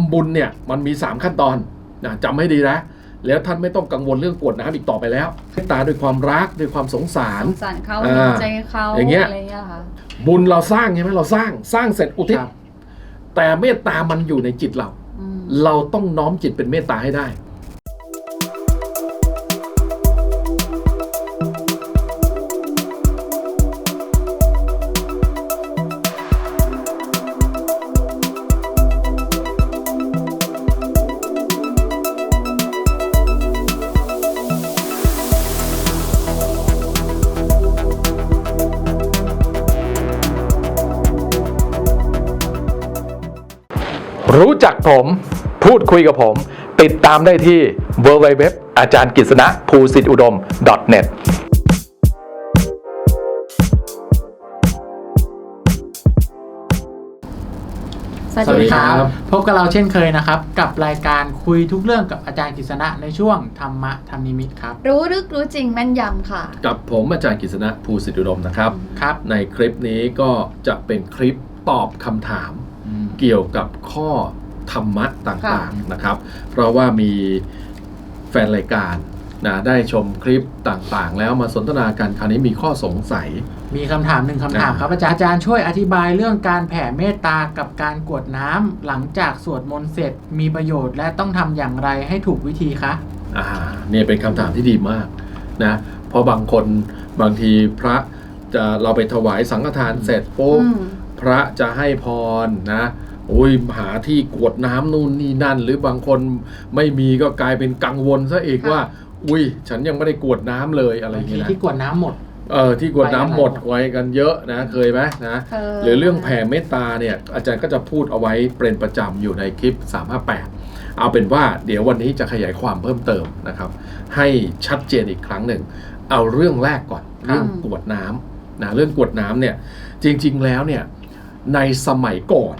ำบุญเนี่ยมันมี 3 ขั้นตอนนะจำให้ดีนะ แล้วท่านไม่ต้องกังวลเรื่องกรวดน้ำอีกต่อไปแล้วเมตตาด้วยความรักด้วยความสงสาร สงสารเขาอ่าเห็นใจเขาอย่างเงี้ย อะไรเงี้ยค่ะ บุญเราสร้างใช่ไหมเราสร้างสร้างเสร็จอุทิศครับ แต่เมตตามันอยู่ในจิตเรา อืมเราต้องน้อมจิตเป็นเมตตาให้ได้ รู้จักผมพูดคุยกับผม ติดตามได้ที่ www อาจารย์กิษณะภูสิทธิอุดม .net สวัสสวัสดีดีคค่ะรับ พบกับเราเช่นเคยนะครับ กับรายการคุยทุกเรื่องกับอาจารย์กฤษณะในช่วงธรรมะธรรมนิมิตครับ รู้ลึกรู้จริงแม่นยำค่ะ กับผมอาจารย์กิษณะภูสิทธิอุดมนะครับ ครับ ในคลิปนี้ก็จะเป็นคลิปตอบคำถามอืม เกี่ยวกับข้อธรรมะต่างๆนะครับ เพราะว่ามีแฟนรายการนะได้ชมคลิปต่างๆ แล้วมาสนทนากันคราวนี้มีข้อสงสัย มีคำถามหนึ่งคำถามอ่าครับอาจารย์อาจารย์ช่วยอธิบายเรื่องการแผ่เมตตากับการกรวดน้ำหลังจากสวดมนต์เสร็จมีประโยชน์และต้องทำอย่างไรให้ถูกวิธีคะ อ่าเนี่ยเป็นคำถามที่ดีมากนะเพราะบางคนบางทีพระจะเราไปถวายสังฆทานเสร็จปุ๊บอืม พระจะให้พรนะ โอ้ยหาที่กรวดน้ำนู่นนี่นั่น หรือบางคนไม่มีก็กลายเป็นกังวลซะอีกค่ะว่า อุ้ยฉันยังไม่ได้กรวดน้ำเลยอะไรอบาย่างงทีเงี้ยนะที่กรวดน้ำหมดเออที่กรวดน้ำหมดไว้กันเยอะนะเคยไหมนะเคยหรือเรื่องแผ่เมตตาเนี่ยอาจารย์ก็จะพูดเอาไว้เป็นประจำอยู่ในคลิป 358 เอาเป็นว่าเดี๋ยววันนี้จะขยายความเพิ่มเติมนะครับ ให้ชัดเจนอีกครั้งหนึ่ง เอาเรื่องแรกก่อนครับเรื่องกรวดน้ำนะเรื่องกรวดน้ำเนี่ยจริงๆแล้วเนี่ยในสมัยก่อน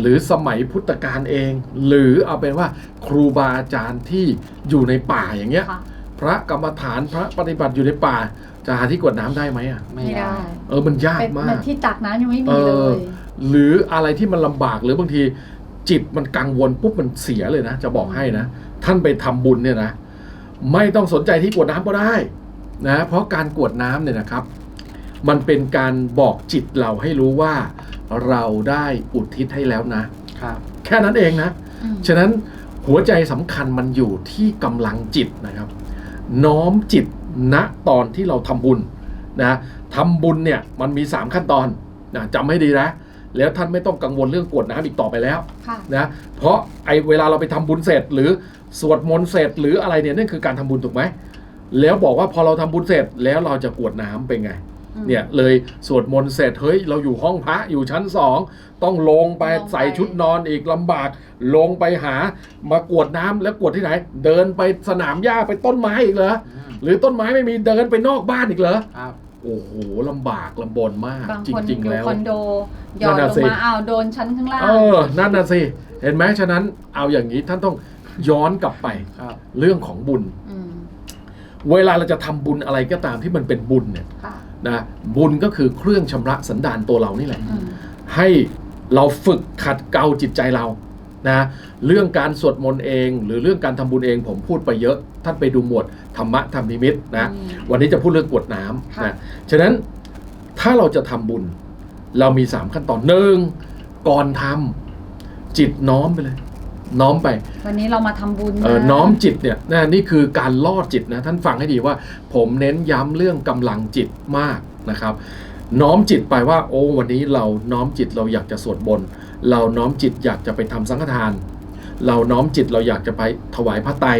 หรือสมัยพุทธกาลเอง หรือเอาเป็นว่าครูบาอาจารย์ที่อยู่ในป่าอย่างเงี้ย ค่ะพระกรรมฐานพระปฏิบัติอยู่ในป่า จะหาที่กรวดน้ำได้ไหมอะไม่ได้ เออมันยากเป็นมามันกที่ตักน้ำยังไม่มีเอเลอย หรืออะไรที่มันลำบากหรือบางทีจิตมันกังวลปุ๊บมันเสียเลยนะ จะบอกให้นะ ท่านไปทำบุญเนี่ยนะ ไม่ต้องสนใจที่กรวดน้ำก็ได้นะเพราะการกรวดน้ำเนี่ยนะครับ มันเป็นการบอกจิตเราให้รู้ว่า เราได้อุทิศให้แล้วนะครับ แค่นั้นเองนะ อืมฉะนั้นหัวใจสำคัญมันอยู่ที่กำลังจิตนะครับ น้อมจิตณตอนที่เราทำบุญนะทำบุญเนี่ยมันมี 3 ขั้นตอนนะจำให้ดีนะ แล้วท่านไม่ต้องกังวลเรื่องกรวดน้ำอีกต่อไปแล้ว ค่ะ นะเพราะไอเวลาเราไปทำบุญเสร็จ หรือสวดมนต์เสร็จ หรืออะไรเนี่ยนั่นคือการทำบุญถูกไหมแล้วบอกว่าพอเราทำบุญเสร็จแล้วเราจะกรวดน้ำเป็นไงอืม เนี่ยเลยสวดมนต์เสร็จเฮ้ยเราอยู่ห้องพระอยู่ชั้นสองต้องลงไปลงไป ใส่ชุดนอนอีกลำบาก ลงไปหามากวดน้ำแล้วกวดที่ไหน เดินไปสนามหญ้าไปต้นไม้อีกเหรออืมหรือต้นไม้ไม่มีเดินไปนอกบ้านอีกเหรอครับโอ้โหลำบากลำบนมากบางจคนริงๆอยู่แล้ว คอนโดหยอดนั่นลน่ะงสิ มาอ้าวโดนชั้นข้างล่าง เออนั่นน่ะสิเห็นไหมฉะนั้นเอาอย่างนี้ท่านต้องย้อนกลับไปครับเรื่องของบุญอืมเวลาเราจะทำบุญอะไรก็ตามที่มันเป็นบุญเนี่ย ค่ะ นะบุญก็คือเครื่องชำระสันดานตัวเรานี่แหละอืมให้เราฝึกขัดเกลาจิตใจเรานะเรื่องการสวดมนต์เอง หรือเรื่องการทำบุญเองผมพูดไปเยอะ ท่านไปดูหมวดธรรมะธรรมนิมิตนะอืมวันนี้จะพูดเรื่องกรวดน้ำค่ะนะฉะนั้นถ้าเราจะทำบุญ เรามีสามขั้นตอนหนึ่งก่อนทำจิตน้อมไปเลย น้อมไป วันนี้เรามาทำบุญเออนะน้อมจิตเนี่ยนะนี่คือการล่อจิตนะท่านฟังให้ดีว่า ผมเน้นย้ำเรื่องกำลังจิตมากนะครับ น้อมจิตไปว่าโอ้วันนี้เราน้อมจิตเราอยากจะสวดมนต์เราน้อมจิตอยากจะไปทำสังฆทาน เราน้อมจิตเราอยากจะไปถวายพระไตร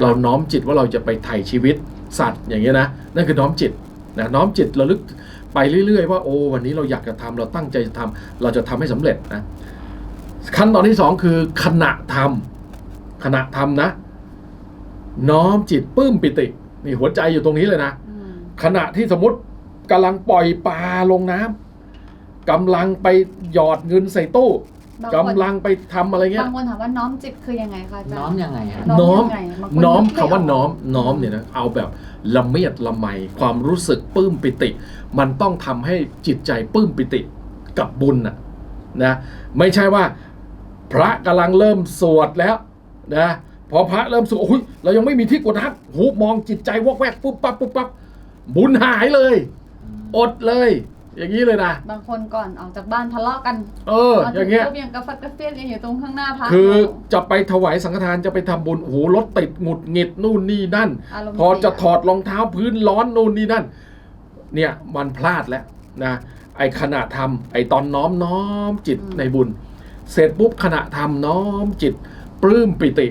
เราน้อมจิตว่าเราจะไปไถ่ชีวิตสัตว์อย่างเงี้ยนะนั่นคือน้อมจิตนะน้อมจิตระลึกไปเรื่อยๆ ว่าโอ้วันนี้เราอยากจะทำเราตั้งใจจะทำเราจะทำให้สำเร็จนะ ขั้นตอนที่สองคือขณะทำขณะทำนะ น้อมจิตปลื้มปิติ นี่หัวใจอยู่ตรงนี้เลยนะอืมขณะที่สมมติกำลังปล่อยปลาลงน้ำกำลังไปหยอดเงินใส่ตู้บางกำคนลังไปทำอะไรเงี้บายงคนถามว่าน้อมจิตคือยังไงคะอาจารย์น้อมยังไงฮะน้อมยังไงบางน้อมนึกไคำว่าออกน้อมน้อมเนี่ยนะเอาแบบละเมียดละไมความรู้สึกปลื้มปิติ มันต้องทำให้จิตใจปลื้มปิติกับบุญนะ นะไม่ใช่ว่า พระกำลังเริ่มสวดแล้วนะพอพระเริ่มสวดโอ้ยเรายังไม่มีที่กดน้ำหูมองจิตใจวอกแวกปุ๊บปั๊บปุ๊บปั๊บบุญหายเลย อดเลย อย่างนี้เลยนะบางคนก่อนออกจากบ้านทะเลาะกัน เออ อย่างเงี้ยปุ๊บยังกระฟัดกระเฟียดกันอยู่ตรงข้างหน้าพระคืออยู่จะไปถวายสังฆทานจะไปทำบุญโอ้โหรถติดหงุดหงิดนู่นนี่นั่นอารมณ์พอจะเสียถอดรองเท้าพื้นร้อนนู่นนี่นั่น เนี่ยมันพลาดแล้วนะ ไอขณะทำไอตอนน้อมน้อมจิตในบุญ เสร็จปุ๊บขณะทำน้อมจิต ปลื้มปิติ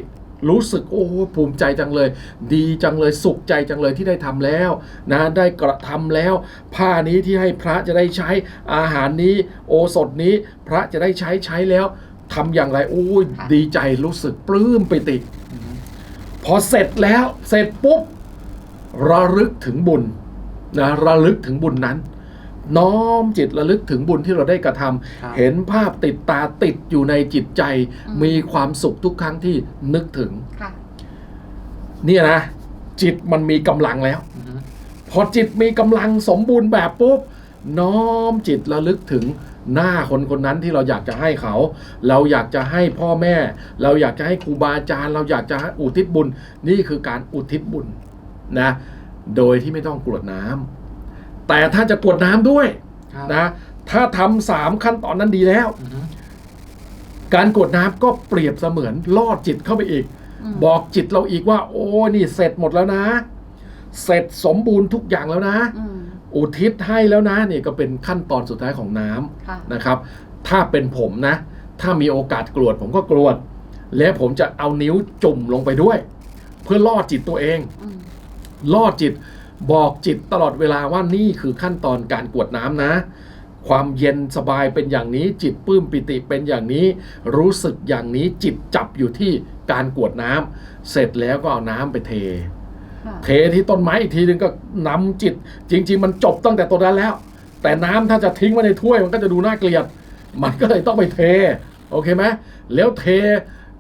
รู้สึกโอ้โหภูมิใจจังเลย ดีจังเลยสุขใจจังเลยที่ได้ทำแล้ว นะได้กระทำแล้ว ผ้านี้ที่ให้พระจะได้ใช้อาหารนี้ โอสถนี้พระจะได้ใช้ใช้แล้วทำอย่างไรโอ้ยดีใจรู้สึกปลื้มปิติ พอเสร็จแล้วเสร็จปุ๊บระลึกถึงบุญนะระลึกถึงบุญนั้น น้อมจิตระลึกถึงบุญที่เราได้กระทำครับเห็นภาพติดตาติดอยู่ในจิตใจ มีความสุขทุกครั้งที่นึกถึงค่ะเนี่ยนะ จิตมันมีกำลังแล้วอืมพอจิตมีกำลังสมบูรณ์แบบปุ๊บน้อมจิตระลึกถึงหน้าคนคนนั้นที่เราอยากจะให้เขา เราอยากจะให้พ่อแม่ เราอยากจะให้ครูบาอาจารย์ เราอยากจะให้อุทิศบุญ นี่คือการอุทิศบุญนะ โดยที่ไม่ต้องกรวดน้ำ แต่ถ้าจะกรวดน้ำด้วยครับนะถ้าทำสามขั้นตอนนั้นดีแล้ว อืมการกรวดน้ำก็เปรียบเสมือนล่อจิตเข้าไปอีกอืมบอกจิตเราอีกว่า โอ้นี่เสร็จหมดแล้วนะ เสร็จสมบูรณ์ทุกอย่างแล้วนะ อืมอุทิศให้แล้วนะนี่ก็เป็นขั้นตอนสุดท้ายของน้ำ ค่ะ นะครับ ถ้าเป็นผมนะ ถ้ามีโอกาสกรวดผมก็กรวด และผมจะเอานิ้วจุ่มลงไปด้วย เพื่อล่อจิตตัวเอง อืมล่อจิต บอกจิตตลอดเวลาว่านี่คือขั้นตอนการกรวดน้ำนะ ความเย็นสบายเป็นอย่างนี้ จิตปลื้มปิติเป็นอย่างนี้ รู้สึกอย่างนี้จิตจับอยู่ที่การกรวดน้ำเสร็จแล้วก็เอาน้ำไปเทค่ะเทที่ต้นไม้อีกทีนึงก็นำจิต จริง ๆ มันจบตั้งแต่ตัวนั้นแล้ว แต่น้ำถ้าจะทิ้งไว้ในถ้วยมันก็จะดูน่าเกลียด มันก็เลยต้องไปเทโอเคไหมแล้วเท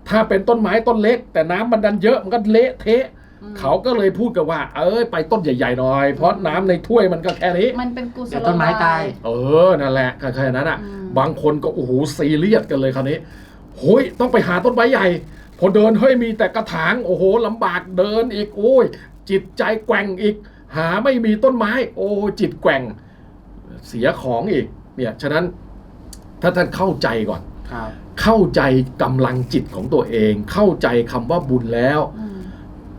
ถ้าเป็นต้นไม้ต้นเล็ก แต่น้ำมันดันเยอะมันก็เละเทะอืม เขาก็เลยพูดกันว่า เอ้ยไปต้นใหญ่ๆหน่อย เพราะน้ำในถ้วยมันก็แค่นี้มันเป็นกุศเดี๋ยวโลต้นไม้บาตายยเออนั่นแหละก็แค่นั้นอะอืมบางคนก็โอ้โหซีเรียสกันเลยคราวนี้โอ้ยต้องไปหาต้นไม้ใหญ่ พอเดินเฮ้ยมีแต่กระถางโอ้โหลำบากเดินอีกโอ้ยจิตใจแกว่งอีก หาไม่มีต้นไม้ โอ้จิตแกว่ง เสียของอีกเนี่ยฉะนั้นถ้าท่านเข้าใจก่อนครับเข้าใจกำลังจิตของตัวเอง เข้าใจคำว่าบุญแล้วอืม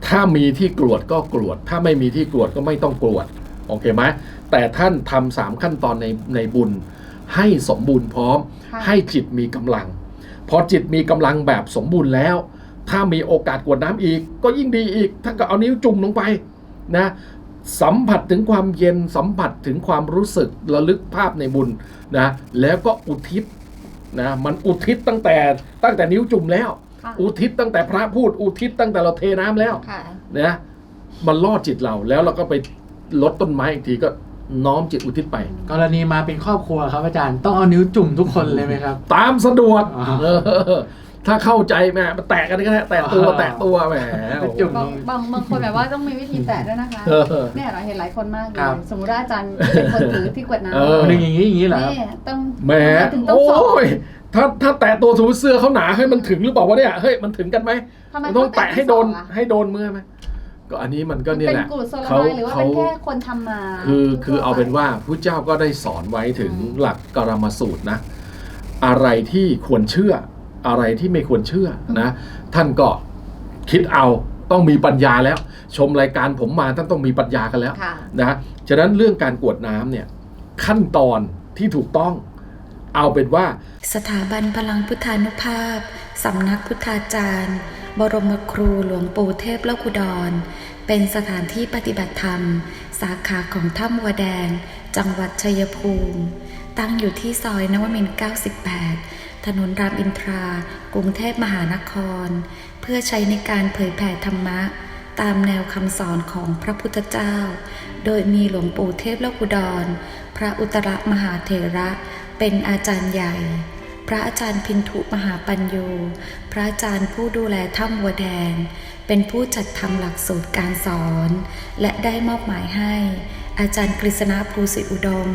ถ้ามีที่กรวดก็กรวด ถ้าไม่มีที่กรวดก็ไม่ต้องกรวดโอเคไหมแต่ท่านทำสามขั้นตอนในในบุญ ให้สมบูรณ์พร้อมค่ะให้จิตมีกำลัง พอจิตมีกำลังแบบสมบูรณ์แล้ว ถ้ามีโอกาสกรวดน้ำอีก ก็ยิ่งดีอีกท่านก็เอานิ้วจุ่มลงไปนะสัมผัสถึงความเย็นสัมผัสถึงความรู้สึกระลึกภาพในบุญนะแล้วก็อุทิศนะมันอุทิศตั้งแต่ตั้งแต่นิ้วจุ่มแล้ว ค่ะอุทิศตั้งแต่พระพูดอุทิศตั้งแต่เราเทน้ำแล้ว ค่ะ นะมันล่อจิตเราแล้วเราก็ไปลดต้นไม้อีกทีก็น้อมจิตอุทิศไป กรณีมาเป็นครอบครัวครับอาจารย์ต้องเอานิ้วจุ่มทุกคนเลยไหมครับ ตามสะดวกอ๋อเออถ้าเข้าใจแม่มาแตะกันก็ได้แตะตัวอ๋อแตะตัวแหมไปจุ่ม บางบางบางคนแบบว่าต้องมีวิธีแตะด้วยนะคะเออ เนี่ยเราเห็นหลายคนมากเลครัยบ สมมติว่าอาจารย์เป็นคนถือที่กวดน้ำเออ หนึ่งอย่างนี้อย่างนี้เหรอครับนี่ต้องแหมทำไถึงต้องโอ้สอนย ถ้าถ้าแตะตัวสมมติเสื้อเขาหนาเฮ้ยมันถึงหรือเปล่าวะเนี่ยเฮ้ยมันถึงกันไหมทำไมมันต้องแตะให้โดนต้องแตะที่ศอกอะให้โดนมือไหมก็อันนี้มันก็มันเนี่ยเป็นแหละกุศโลเขาบายหรือว่าเขา เป็นแค่คนทำมาคือคือทั่วๆเอาเป็นไปว่าพระเจ้าก็ได้สอนไว้ถึงอืมหลักกรรมสูตรนะ อะไรที่ควรเชื่อ อะไรที่ไม่ควรเชื่อนะ ท่านก็คิดเอาต้องมีปัญญาแล้ว ชมรายการผมมาท่านต้องมีปัญญากันแล้วค่ะ นะฉะนั้นเรื่องการกรวดน้ำเนี่ยขั้นตอนที่ถูกต้อง เอาเป็นว่า สถาบันพลังพุทธานุภาพ สำนักพุทธาจารย์ บรมครูหลวงปู่เทพเลกุดร เป็นสถานที่ปฏิบัติธรรม สาขาของถ้ำวัวแดง จังหวัดชัยภูมิ ตั้งอยู่ที่ซอยนวมินทร์98 ถนนรามอินทรา กรุงเทพมหานคร เพื่อใช้ในการเผยแผ่ธรรมะ ตามแนวคำสอนของพระพุทธเจ้า โดยมีหลวงปู่เทพเลกุดร พระอุตรมหาเถระ เป็นอาจารย์ใหญ่ พระอาจารย์พินทุมหาปัญโย พระอาจารย์ผู้ดูแลถ้ำวัวแดง เป็นผู้จัดทำหลักสูตรการสอน และได้มอบหมายให้ อาจารย์กฤษณะภูสิอุดม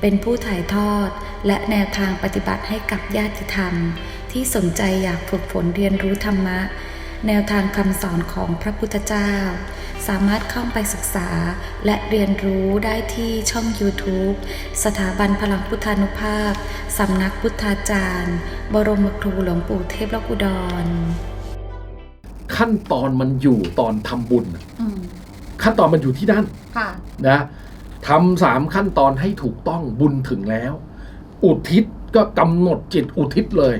เป็นผู้ถ่ายทอด และแนวทางปฏิบัติให้กับญาติธรรม ที่สนใจอยากฝึกฝนเรียนรู้ธรรมะ แนวทางคำสอนของพระพุทธเจ้า สามารถเข้าไปศึกษาและเรียนรู้ได้ที่ช่อง YouTube สถาบันพลังพุทธานุภาพ สำนักพุทธาจารย์ บรมครูหลวงปู่เทพลกุดร ขั้นตอนมันอยู่ตอนทำบุญน่ะอืมขั้นตอนมันอยู่ที่นั่นค่ะ นะทำสามขั้นตอนให้ถูกต้องบุญถึงแล้ว อุทิศก็กำหนดจิตอุทิศเลย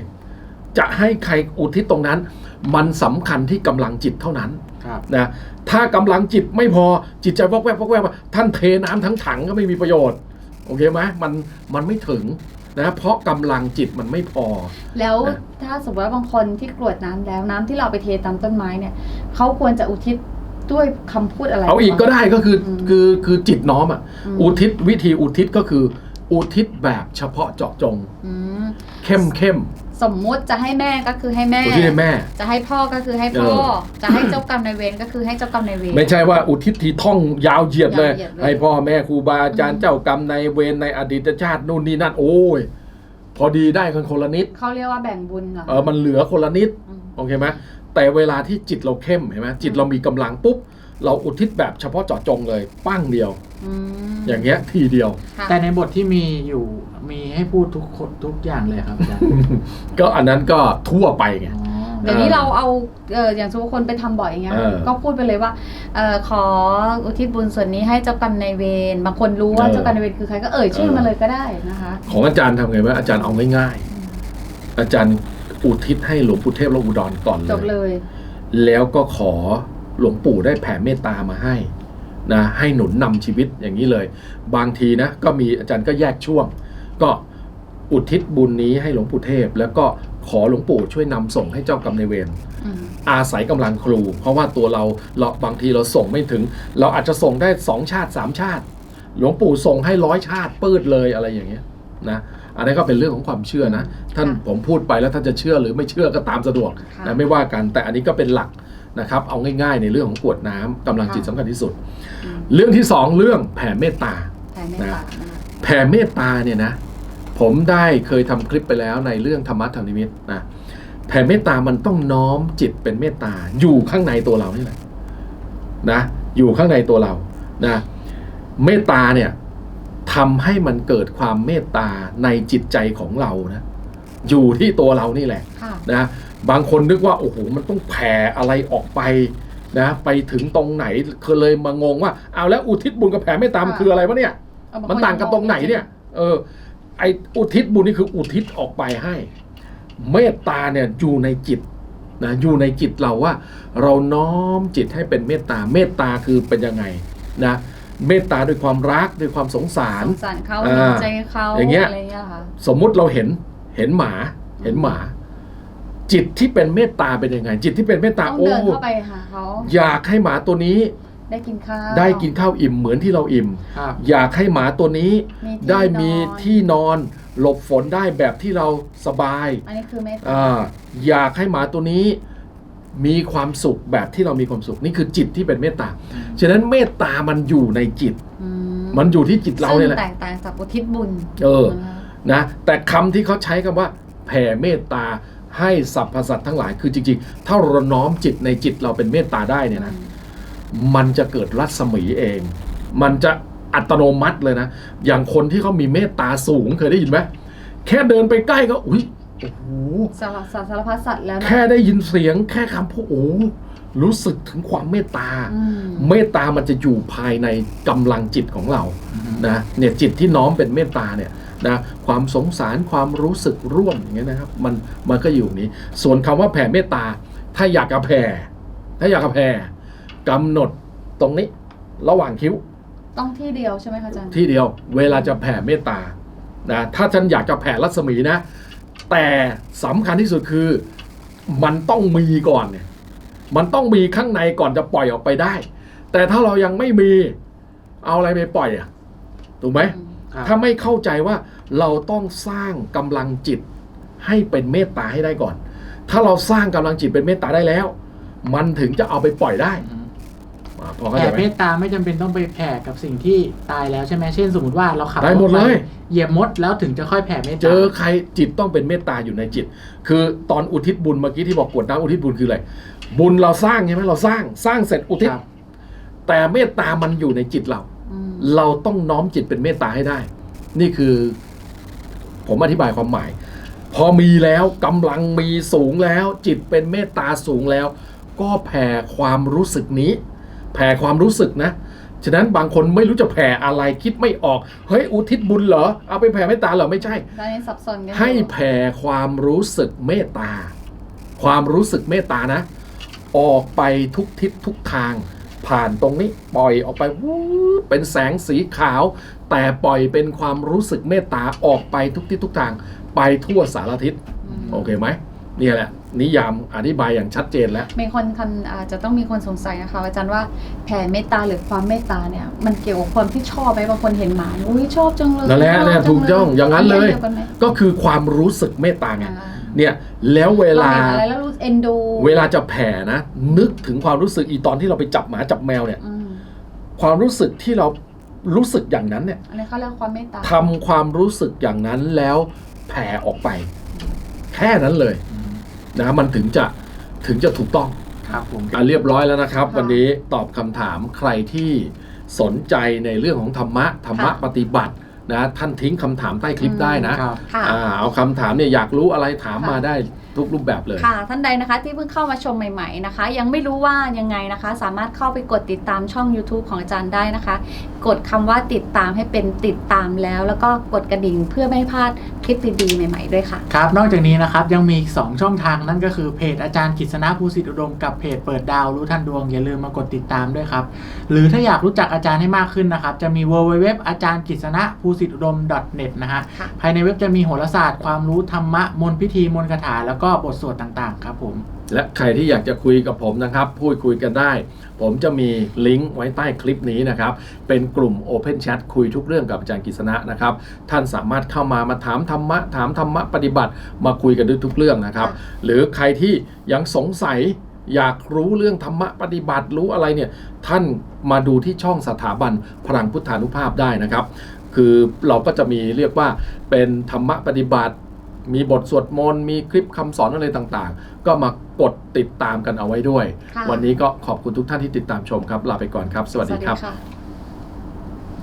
จะให้ใครอุทิศตรงนั้น มันสำคัญที่กำลังจิตเท่านั้นครับ นะถ้ากำลังจิตไม่พอจิตใจวอกแวกวอกแวกท่านเทน้ำทั้งถังก็ไม่มีประโยชน์ โอเคไหมมันมันไม่ถึงนะเพราะกำลังจิตมันไม่พอ แล้วนะถ้าสมมติว่าบางคนที่กรวดน้ำแล้วน้ำที่เราไปเทตามต้นไม้เนี่ยเขาควรจะอุทิศด้วยคำพูดอะไร เอาอีกก็ได้ก็คืออมคือคือจิตน้อมอะอืมอุทิศวิธีอุทิศก็คือ อุทิศแบบเฉพาะเจาะจงอืมเข้มเข้ม สมมุติจะให้แม่ก็คือให้แม่ อุทิศให้แม่ จะให้พ่อก็คือให้พ่อ เออ จะให้เจ้ากรรมนายเวรก็คือให้เจ้ากรรมนายเวร ไม่ใช่ว่าอุทิศทีท่องยาวเหยียดเลย ยาวเหยียดเลย ให้พ่อแม่ครูบาอาจารย์อืมเจ้ากรรมในายเวรในอดีตชาตินู่นนี่นั่นโอ้ย พอดีได้กันคนละนิด เขาเรียกว่าแบ่งบุญเหรอ เออมันเหลือคนละนิด ม โอเคไหมแต่เวลาที่จิตเราเข้มเห็นไหมจิตเรามีกำลังปุ๊บ เราอุทิศแบบเฉพาะเจาะจงเลยปั้งเดียวอืมอย่างเงี้ยทีเดียวค่ะแต่ในบทที่มีอยู่มีให้พูดทุกคนทุกอย่างเลยครับอาจารย์ ก็อันนั้นก็ทั่วไปไงอ๋อเดี๋ยวนี้เราเอาเอออย่างสมมติคนไปทำบ่อยอย่างเงี้ยเออก็พูดไปเลยว่าเออขออุทิศบุญส่วนนี้ให้เจ้ากรรมนายเวรบางคนรู้ว่าเออ เจ้ากรรมนายเวรคือใครก็เอ่ยชื่อเออมาเลยก็ได้นะคะ ของอาจารย์ทำไงวะอาจารย์เอาง่ายๆ อาจารย์อุทิศให้หลวงปู่เทพและอุดรก่อนจบเลเลยยแล้วก็ขอ หลวงปู่ได้แผ่เมตตามาให้นะให้หนุนนำชีวิตอย่างนี้เลย บางทีนะก็มีอาจารย์ก็แยกช่วง ก็อุทิศบุญนี้ให้หลวงปู่เทพ แล้วก็ขอหลวงปู่ช่วยนำส่งให้เจ้ากรรมนายเวรอืมอาศัยกำลังครู เพราะว่าตัวเราเราบางทีเราส่งไม่ถึง เราอาจจะส่งได้สองชาติสามชาติ หลวงปู่ส่งให้ร้อยชาติปืดเลยอะไรอย่างเงี้ยนะอันนี้ก็เป็นเรื่องของความเชื่อนะ ท่านผมพูดไปแล้วท่านจะเชื่อหรือไม่เชื่อก็ตามสะดวกค่ะนะไม่ว่ากันแต่อันนี้ก็เป็นหลัก นะครับเอาง่ายๆ ในเรื่องของกรวดน้ำกำลังจิตสำคัญที่สุดอืมเรื่องที่สองเรื่องแผ่เมตตาแผ่เมตตานะคะแผ่เมตตาเนี่ยนะผมได้เคยทำคลิปไปแล้วในเรื่องธรรมะธรรมนิมิตนะแผ่เมตตามันต้องน้อมจิตเป็นเมตตาอยู่ข้างในตัวเรานี่แหละนะอยู่ข้างในตัวเรานะเมตตาเนี่ยทำให้มันเกิดความเมตตาในจิตใจของเรานะอยู่ที่ตัวเรานี่แหละค่ะนะ บางคนนึกว่าโอ้โหมันต้องแผ่อะไรออกไปนะไปถึงตรงไหนเคยเลยมางงว่าเอาแล้วอุทิศบุญกับแผ่เมตตามันค่ะคืออะไรวะเนี่ยเออบมันต่างกันตรงไหนเนี่ยเออไออุทิศบุญนี่คืออุทิศออกไปให้ เมตตาเนี่ยอยู่ในจิตนะอยู่ในจิตเราว่า เราน้อมจิตให้เป็นเมตตาเมตตาคือเป็นยังไงนะเมตตาด้วยความรักด้วยความสงสารสงสารเขาอ่าเห็นใจเขาอย่างเงี้ยอะไรเงี้ยค่ะสมมุติเราเห็นเห็นหมาเห็นหมา จิตที่เป็นเมตตาเป็นยังไง จิตที่เป็นเมตตาต้องโอ้เดินเข้าไปหาเขาอยากให้หมาตัวนี้ได้กินข้าวได้กินข้าวอิ่มเหมือนที่เราอิ่ม ครับอยากให้หมาตัวนี้มีที่ได้มีนอนที่นอน หลบฝนได้แบบที่เราสบายอันนี้คือเมตตาอ่าอยากให้หมาตัวนี้มีความสุขแบบที่เรามีความสุขนี่คือจิตที่เป็นเมตตาฉะนั้นเมตตามันอยู่ในจิต อืมันอยู่ที่จิตเราเนี่ยแหละซึ่งแตกต่างจากอุทิศบุญเออ นะคะนะแต่คำที่เขาใช้คำว่าแผ่เมตตา ให้สรรพสัตว์ทั้งหลายคือจริงๆ ถ้าเราน้อมจิตในจิตเราเป็นเมตตาได้เนี่ยนะ มันจะเกิดรัศมีเอง มันจะอัตโนมัติเลยนะ อย่างคนที่เขามีเมตตาสูงเคยได้ยินไหมแค่เดินไปใกล้ก็อุ้ยโอ้โหสารสารสารพัดสัตว์แล้วนะแค่ได้ยินเสียงแค่คำพูดโอ้โหรู้สึกถึงความเมตตาอืมเมตตามันจะอยู่ภายในกำลังจิตของเรานะเนี่ยจิตที่น้อมเป็นเมตตาเนี่ย นะความสงสารความรู้สึกร่วมอย่างเงี้ยนะครับมันมันก็อยู่นี้ ส่วนคำว่าแผ่เมตตา ถ้าอยากจะแผ่ถ้าอยากจะแผ่กำหนดตรงนี้ระหว่างคิ้ว ต้องที่เดียวใช่ไหมคะอาจารย์ที่เดียว เวลาจะแผ่เมตตานะถ้าฉันอยากจะแผ่รัศมีนะ แต่สำคัญที่สุดคือมันต้องมีก่อนเนี่ยมันต้องมีข้างในก่อนจะปล่อยออกไปได้ แต่ถ้าเรายังไม่มีเอาอะไรไปปล่อยอะถูกไหมครับ ถ้าไม่เข้าใจว่าเราต้องสร้างกำลังจิตให้เป็นเมตตาให้ได้ก่อน ถ้าเราสร้างกำลังจิตเป็นเมตตาได้แล้ว มันถึงจะเอาไปปล่อยได้อืมอ่าพอเข้าแผ่ใจไหมเมตตาไม่จำเป็นต้องไปแผ่กับสิ่งที่ตายแล้วใช่ไหมเช่น สมมติว่าเราขับได้หมดรถปเลยเหยียบมดแล้วถึงจะค่อยแผ่เมตตาเจอใครจิตต้องเป็นเมตตาอยู่ในจิต คือตอนอุทิศบุญเมื่อกี้ที่บอกกรวดน้ำอุทิศบุญคืออะไรบุญเราสร้างใช่ไหมเราสร้างสร้างเสร็จอุทิศครับแต่เมตตามันอยู่ในจิตเราอืม เราต้องน้อมจิตเป็นเมตตาให้ได้ นี่คือ ผมอธิบายความหมาย พอมีแล้วกำลังมีสูงแล้ว จิตเป็นเมตตาสูงแล้ว ก็แผ่ความรู้สึกนี้ แผ่ความรู้สึกนะฉะนั้นบางคนไม่รู้จะแผ่อะไรคิดไม่ออก เฮ้ยอุทิศบุญเหรอ เอาไปแผ่เมตตาเหรอ ไม่ใช่ ตอนนี้สับสนกันอยู่ให้แผ่ความรู้สึกเมตตา ความรู้สึกเมตตานะ ออกไปทุกทิศทุกทาง ผ่านตรงนี้ปล่อยออกไปวูบเป็นแสงสีขาว แต่ปล่อยเป็นความรู้สึกเมตตาออกไปทุกทิศทุกทาง ไปทั่วสารทิศอืมโอเคไหมนี่แหละ นิยามอธิบายอย่างชัดเจนแล้วมีคนคันอาจจะต้องมีคนสงสัยนะคะ อาจารย์ว่าแผ่เมตตาหรือความเมตตาเนี่ยมันเกี่ยวกับความที่ชอบไหมบางคนเห็นหมาอุ้ยชอบจังเลยนั่นแหละชอบเนี่ยจัถูกต้องอย่างนั้นเลยดีวกันไหมก็คือความรู้สึกเมตตาไงอ่า เนี่ยแล้วเวลาเราเห็นอะไรแล้วรู้เอ็นดูเวลาจะแผ่นะ นึกถึงความรู้สึกอีตอนที่เราไปจับหมาจับแมวเนี่ย อืมความรู้สึกที่เรารู้สึกอย่างนั้นเนี่ยอันนี้เขาเรียกความเมตตาทำความรู้สึกอย่างนั้นแล้วแผ่ออกไป แค่นั้นเลยนะมันถึงจะถึงจะถูกต้อง ครับผม อะเรียบร้อยแล้วนะครับ ค่ะวันนี้ตอบคำถามใครที่สนใจในเรื่องของธรรมะธรรมะค่ะ ปฏิบัติ นะท่านทิ้งคำถามใต้คลิปได้นะครับค่ะ อ่าเอาคำถามเนี่ยอยากรู้อะไรถามค่ะมาได้ทุกรูปแบบเลย ค่ะ ท่านใดนะคะที่เพิ่งเข้ามาชมใหม่ ๆนะคะ ยังไม่รู้ว่ายังไงนะคะ สามารถเข้าไปกดติดตามช่อง YouTube ของอาจารย์ได้นะคะ กดคำว่าติดตามให้เป็นติดตามแล้ว แล้วก็กดกระดิ่งเพื่อไม่ให้พลาดค ลิปดีๆ ใหม่ๆด้วยค่ะ ครับ นอกจากนี้นะครับ ยังมีอีก 2 ช่องทางนั่นก็คือเพจอาจารย์กิษณะภูสิทธิอุดมกับเพจเปิดดาวรู้ทันดวง อย่าลืมมากดติดตามด้วยครับ หรือถ้าอยากรู้จักอาจารย์ให้มากขึ้นนะครับ จะมี w w w อาจารย์กิษณะภูสิทธิอุดม .net นะฮะค่ะภายในเว็บจะมีโหราศาสตร์ความรู้ธรรมะมนต์พิธีมนต์คาถาแล้วก็บทสวดต่างๆ ครับผม และใครที่อยากจะคุยกับผมนะครับ พูดคุยกันได้ ผมจะมีลิงก์ไว้ใต้คลิปนี้นะครับ เป็นกลุ่ม Open Chat คุยทุกเรื่องกับอาจารย์กฤษณะนะครับ ท่านสามารถเข้ามามาถามธรรมะ ถามธรรมะปฏิบัติ มาคุยกันด้วยทุกเรื่องนะครับค่ะหรือใครที่ยังสงสัยอยากรู้เรื่องธรรมะปฏิบัติรู้อะไรเนี่ย ท่านมาดูที่ช่องสถาบันพลังพุทธานุภาพได้นะครับ คือเราก็จะมีเรียกว่าเป็นธรรมะปฏิบัติ มีบทสวดมนต์มีคลิปคำสอนอะไรต่างๆ ก็มากดติดตามกันเอาไว้ด้วย ค่ะ วันนี้ก็ขอบคุณทุกท่านที่ติดตามชมครับ ลาไปก่อนครับ สวัสดีครับค่ะ